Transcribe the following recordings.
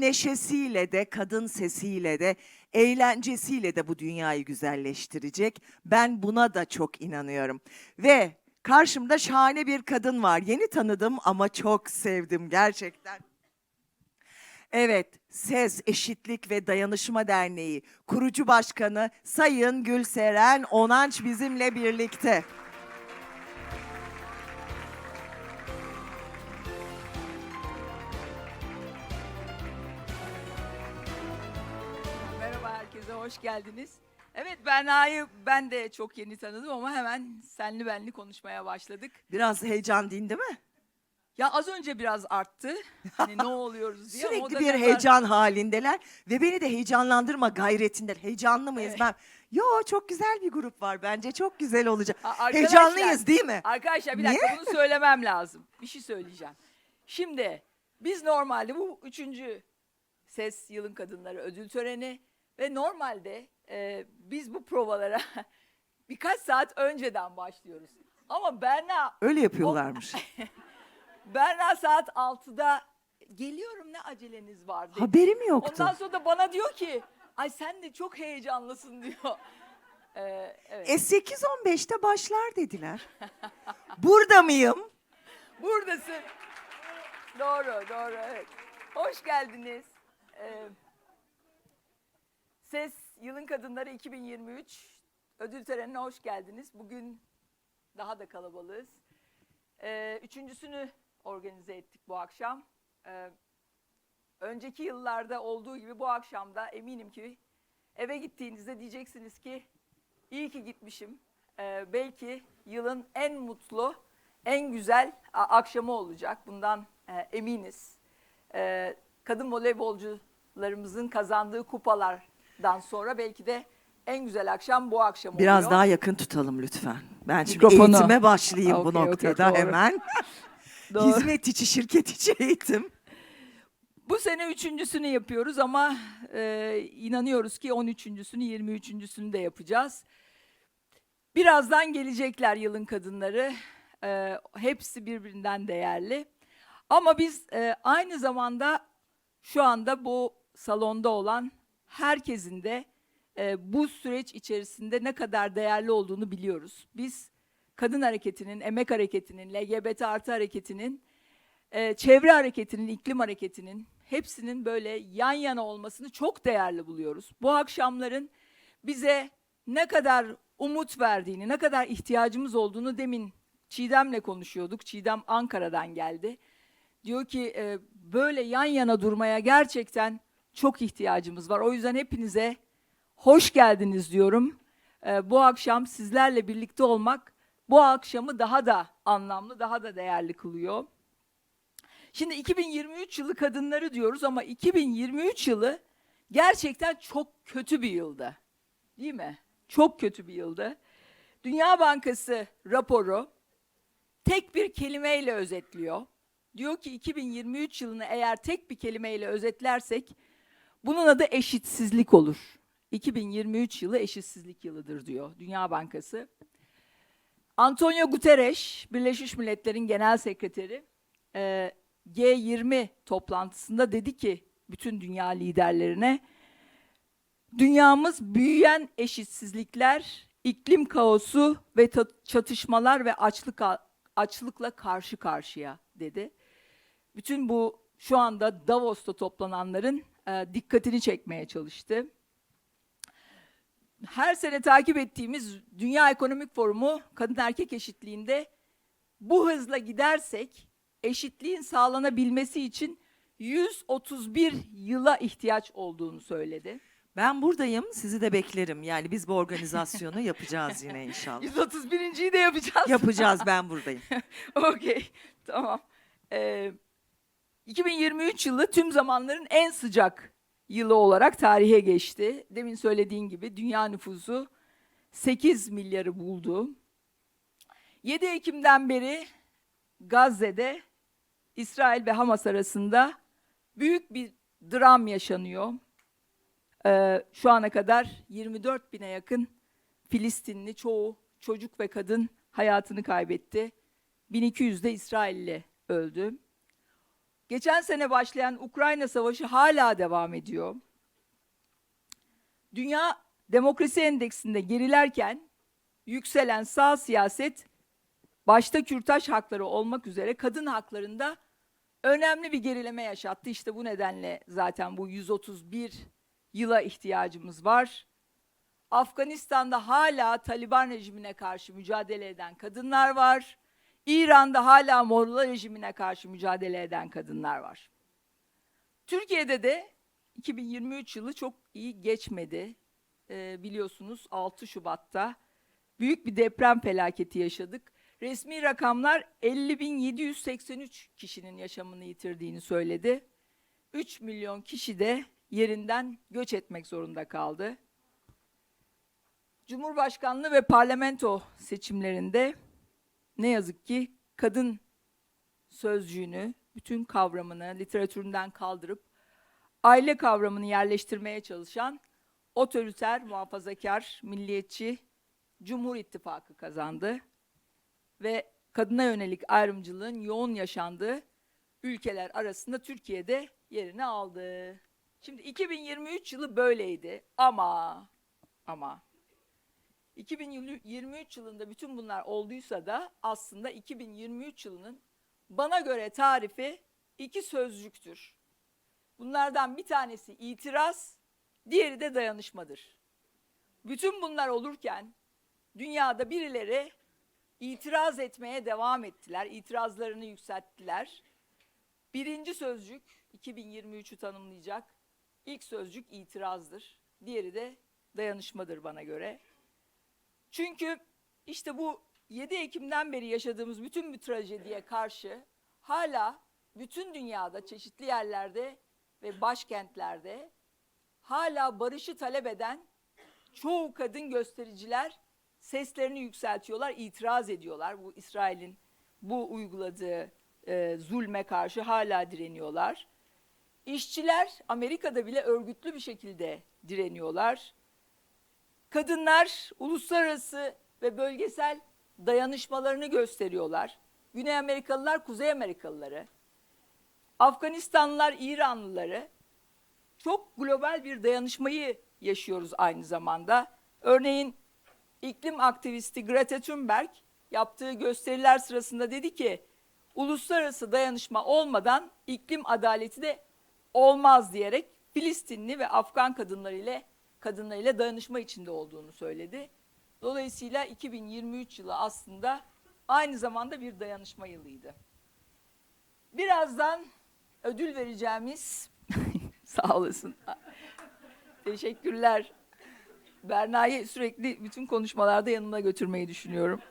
neşesiyle de, kadın sesiyle de, eğlencesiyle de bu dünyayı güzelleştirecek. Ben buna da çok inanıyorum. Ve karşımda şahane bir kadın var. Yeni tanıdım ama çok sevdim gerçekten. Evet, Ses Eşitlik ve Dayanışma Derneği kurucu başkanı Sayın Gülseren Onanç bizimle birlikte. Hoş geldiniz. Evet Berna'yı ben de çok yeni tanıdım ama hemen senli benli konuşmaya başladık. Biraz heyecan dindi mi? Ya az önce biraz arttı. Hani ne oluyoruz diye. Sürekli bir kadar- heyecan halindeler ve beni de heyecanlandırma gayretindeler. Heyecanlı mıyız Evet. ben? Yo çok güzel bir grup var bence çok güzel olacak. A- arkadaşlar- Heyecanlıyız değil mi? Arkadaşlar bir dakika bunu söylemem lazım. Bir şey söyleyeceğim. Şimdi biz normalde bu üçüncü Ses Yılın Kadınları ödül töreni ve normalde e, biz bu provalara birkaç saat önceden başlıyoruz. Ama Berna Öyle yapıyorlarmış. Berna saat 6'da geliyorum ne aceleniz var dedi. Haberim yoktu. Ondan sonra da bana diyor ki ay sen de çok heyecanlısın diyor. Ee, evet. E 8-15'te başlar dediler. Burada mıyım? Buradasın. Doğru doğru evet. Hoş geldiniz. Ee, Ses Yılın Kadınları 2023 ödül törenine hoş geldiniz. Bugün daha da kalabalığız. Ee, üçüncüsünü organize ettik bu akşam. Ee, önceki yıllarda olduğu gibi bu akşam da eminim ki eve gittiğinizde diyeceksiniz ki iyi ki gitmişim. Ee, belki yılın en mutlu, en güzel akşamı olacak. Bundan e, eminiz. Ee, kadın voleybolcularımızın kazandığı kupalardan sonra belki de en güzel akşam bu akşam Biraz oluyor. daha yakın tutalım lütfen. Ben şimdi Mikrofonu. eğitime başlayayım bu Okey, okey, noktada doğru. hemen. Doğru. Hizmet içi, şirket içi eğitim. Bu sene üçüncüsünü yapıyoruz ama e, inanıyoruz ki 13.sünü 23.sünü de yapacağız. Birazdan gelecekler yılın kadınları. E, hepsi birbirinden değerli. Ama biz e, aynı zamanda şu anda bu salonda olan herkesin de e, bu süreç içerisinde ne kadar değerli olduğunu biliyoruz. Biz kadın hareketinin, emek hareketinin, LGBT artı hareketinin e, çevre hareketinin, iklim hareketinin hepsinin böyle yan yana olmasını çok değerli buluyoruz. Bu akşamların bize ne kadar umut verdiğini, ne kadar ihtiyacımız olduğunu demin Çiğdem'le konuşuyorduk. Çiğdem Ankara'dan geldi. Diyor ki e, böyle yan yana durmaya gerçekten çok ihtiyacımız var. O yüzden hepinize hoş geldiniz diyorum. E, bu akşam sizlerle birlikte olmak bu akşamı daha da anlamlı, daha da değerli kılıyor. Şimdi 2023 yılı kadınları diyoruz ama 2023 yılı gerçekten çok kötü bir yıldı. Değil mi? Çok kötü bir yıldı. Dünya Bankası raporu tek bir kelimeyle özetliyor. Diyor ki 2023 yılını eğer tek bir kelimeyle özetlersek bunun adı eşitsizlik olur. 2023 yılı eşitsizlik yılıdır diyor Dünya Bankası. Antonio Guterres, Birleşmiş Milletler'in Genel Sekreteri, e, G20 toplantısında dedi ki bütün dünya liderlerine dünyamız büyüyen eşitsizlikler, iklim kaosu ve çatışmalar ve açlık açlıkla karşı karşıya dedi. Bütün bu şu anda Davos'ta toplananların dikkatini çekmeye çalıştı. Her sene takip ettiğimiz Dünya Ekonomik Forumu kadın erkek eşitliğinde bu hızla gidersek eşitliğin sağlanabilmesi için 131 yıla ihtiyaç olduğunu söyledi. Ben buradayım, sizi de beklerim. Yani biz bu organizasyonu yapacağız yine inşallah. 131.yi de yapacağız. Yapacağız, ben buradayım. Okey, tamam. Ee, 2023 yılı tüm zamanların en sıcak yılı olarak tarihe geçti. Demin söylediğin gibi dünya nüfusu 8 milyarı buldu. 7 Ekim'den beri Gazze'de İsrail ve Hamas arasında büyük bir dram yaşanıyor. Ee, şu ana kadar 24 bine yakın Filistinli çoğu çocuk ve kadın hayatını kaybetti. 1200 de İsrailli öldü. Geçen sene başlayan Ukrayna Savaşı hala devam ediyor. Dünya Demokrasi Endeksinde gerilerken yükselen sağ siyaset başta kürtaj hakları olmak üzere kadın haklarında önemli bir gerileme yaşattı. İşte bu nedenle zaten bu 131 yıla ihtiyacımız var. Afganistan'da hala Taliban rejimine karşı mücadele eden kadınlar var. İran'da hala Moğol rejimine karşı mücadele eden kadınlar var. Türkiye'de de 2023 yılı çok iyi geçmedi. Ee, biliyorsunuz 6 Şubat'ta büyük bir deprem felaketi yaşadık. Resmi rakamlar 50.783 kişinin yaşamını yitirdiğini söyledi. 3 milyon kişi de yerinden göç etmek zorunda kaldı. Cumhurbaşkanlığı ve parlamento seçimlerinde ne yazık ki kadın sözcüğünü, bütün kavramını literatüründen kaldırıp aile kavramını yerleştirmeye çalışan otoriter, muhafazakar, milliyetçi Cumhur İttifakı kazandı ve kadına yönelik ayrımcılığın yoğun yaşandığı ülkeler arasında Türkiye'de yerini aldı. Şimdi 2023 yılı böyleydi ama ama 2023 yılında bütün bunlar olduysa da aslında 2023 yılının bana göre tarifi iki sözcüktür. Bunlardan bir tanesi itiraz, diğeri de dayanışmadır. Bütün bunlar olurken dünyada birileri itiraz etmeye devam ettiler, itirazlarını yükselttiler. Birinci sözcük 2023'ü tanımlayacak ilk sözcük itirazdır. Diğeri de dayanışmadır bana göre. Çünkü işte bu 7 Ekim'den beri yaşadığımız bütün bu trajediye karşı hala bütün dünyada çeşitli yerlerde ve başkentlerde hala barışı talep eden çoğu kadın göstericiler seslerini yükseltiyorlar, itiraz ediyorlar. Bu İsrail'in bu uyguladığı e, zulme karşı hala direniyorlar. İşçiler Amerika'da bile örgütlü bir şekilde direniyorlar. Kadınlar uluslararası ve bölgesel dayanışmalarını gösteriyorlar. Güney Amerikalılar, Kuzey Amerikalıları, Afganistanlılar, İranlıları çok global bir dayanışmayı yaşıyoruz aynı zamanda. Örneğin iklim aktivisti Greta Thunberg yaptığı gösteriler sırasında dedi ki uluslararası dayanışma olmadan iklim adaleti de olmaz diyerek Filistinli ve Afgan kadınları ile kadınlarıyla dayanışma içinde olduğunu söyledi. Dolayısıyla 2023 yılı aslında aynı zamanda bir dayanışma yılıydı. Birazdan ödül vereceğimiz sağ olasın. Teşekkürler. Berna'yı sürekli bütün konuşmalarda yanımda götürmeyi düşünüyorum.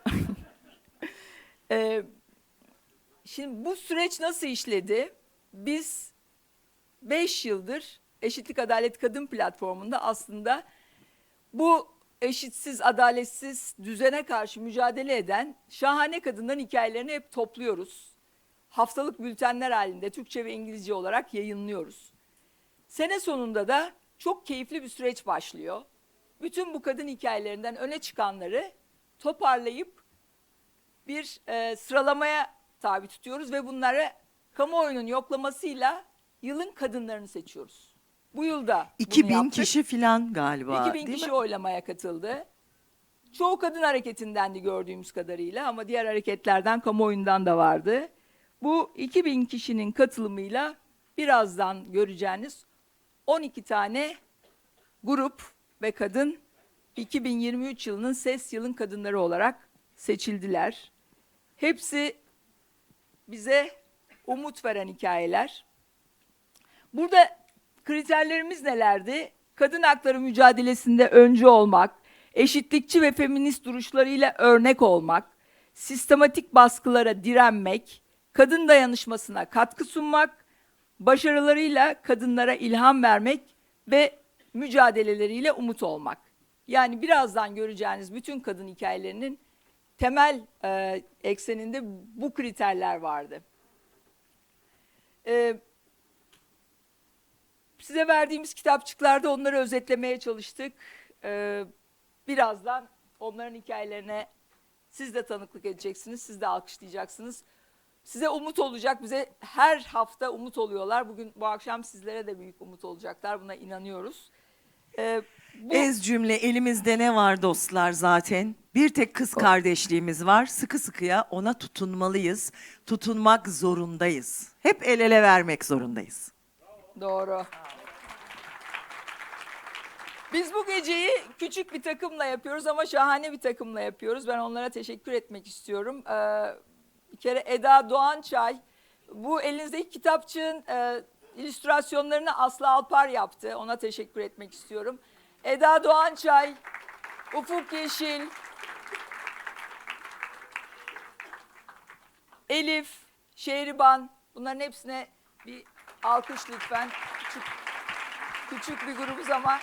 Ee, şimdi bu süreç nasıl işledi? Biz 5 yıldır Eşitlik Adalet Kadın Platformu'nda aslında bu eşitsiz, adaletsiz düzene karşı mücadele eden şahane kadınların hikayelerini hep topluyoruz. Haftalık bültenler halinde Türkçe ve İngilizce olarak yayınlıyoruz. Sene sonunda da çok keyifli bir süreç başlıyor. Bütün bu kadın hikayelerinden öne çıkanları toparlayıp bir e, sıralamaya tabi tutuyoruz ve bunları kamuoyunun yoklamasıyla yılın kadınlarını seçiyoruz. Bu yılda bunu 2000 yaptık. kişi falan galiba 2000 değil kişi mi? oylamaya katıldı. Çoğu kadın hareketindendi gördüğümüz kadarıyla ama diğer hareketlerden kamuoyundan da vardı. Bu 2000 kişinin katılımıyla birazdan göreceğiniz 12 tane grup ve kadın 2023 yılının SES yılın kadınları olarak seçildiler. Hepsi bize umut veren hikayeler. Burada kriterlerimiz nelerdi? Kadın hakları mücadelesinde öncü olmak, eşitlikçi ve feminist duruşlarıyla örnek olmak, sistematik baskılara direnmek, kadın dayanışmasına katkı sunmak, başarılarıyla kadınlara ilham vermek ve mücadeleleriyle umut olmak. Yani birazdan göreceğiniz bütün kadın hikayelerinin temel e, ekseninde bu kriterler vardı. E, size verdiğimiz kitapçıklarda onları özetlemeye çalıştık. Ee, birazdan onların hikayelerine siz de tanıklık edeceksiniz, siz de alkışlayacaksınız. size umut olacak. Bize her hafta umut oluyorlar. Bugün bu akşam sizlere de büyük umut olacaklar. Buna inanıyoruz. Ee, bu- Ez cümle elimizde ne var dostlar zaten? Bir tek kız kardeşliğimiz var. Sıkı sıkıya ona tutunmalıyız. Tutunmak zorundayız. Hep el ele vermek zorundayız. Doğru. Biz bu geceyi küçük bir takımla yapıyoruz ama şahane bir takımla yapıyoruz. Ben onlara teşekkür etmek istiyorum. Ee, bir kere Eda Doğançay, bu elinizdeki kitapçığın e, illüstrasyonlarını Aslı Alpar yaptı. Ona teşekkür etmek istiyorum. Eda Doğançay, Ufuk Yeşil, Elif, Şehriban bunların hepsine bir alkış lütfen. Küçük, küçük bir grubuz ama